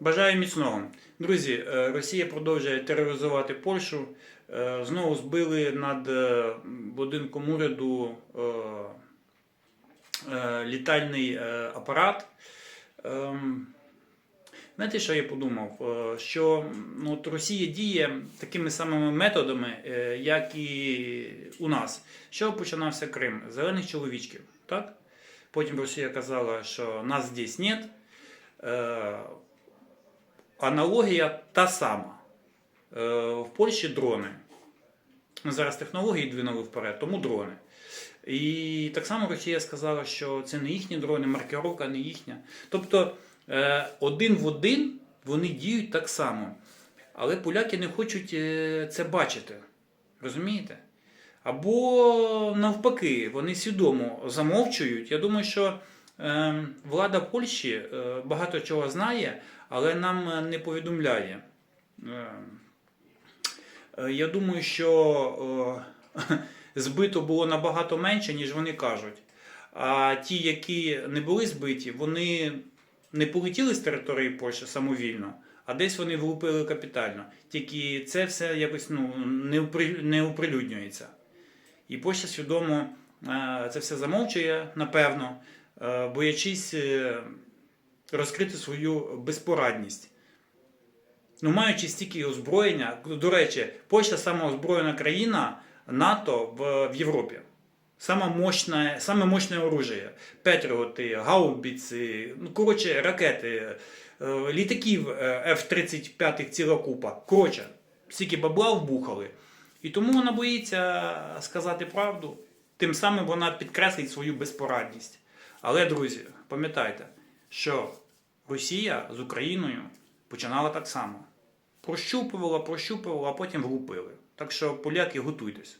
Бажаю міцного. Друзі, е, Росія продовжує тероризувати Польщу. Е, Знову збили над е, будинком уряду літальний апарат. Ем, Знаєте, що я подумав? Що ну, от Росія діє такими самими методами, як і у нас. Що починався Крим? Зелених чоловічків. Так? Потім Росія казала, що нас здесь нет. Аналогія та сама. Е, В Польщі дрони. Зараз технології двинули вперед, тому дрони. І так само Росія сказала, що це не їхні дрони, маркировка не їхня. Тобто е, один в один вони діють так само. Але поляки не хочуть е, це бачити. Розумієте? Або навпаки, вони свідомо замовчують. Я думаю, що влада Польщі е, багато чого знає, але нам е, не повідомляє. Е, е, я думаю, що збито було набагато менше, ніж вони кажуть. А ті, які не були збиті, вони не полетіли з території Польщі самовільно, а десь вони влупили капітально. Тільки це все якось ну, не, оприлюднюється. І Польща свідомо це все замовчує, напевно, боячись е, розкрити свою безпорадність. Ну, маючи стільки озброєння, до речі, Польща сама озброєна країна НАТО в, в Європі. Саме мощне, саме мощне оружие. Петріоти, гаубіці, ну, коротше, ракети, е, літаків е, F-35 ціла купа. Коротше, стільки бабла вбухали. І тому вона боїться сказати правду. Тим самим вона підкреслить свою безпорадність. Але, друзі, пам'ятайте, що Росія з Україною починала так само. Прощупувала, прощупувала, а потім влупили. Так що, поляки, готуйтесь.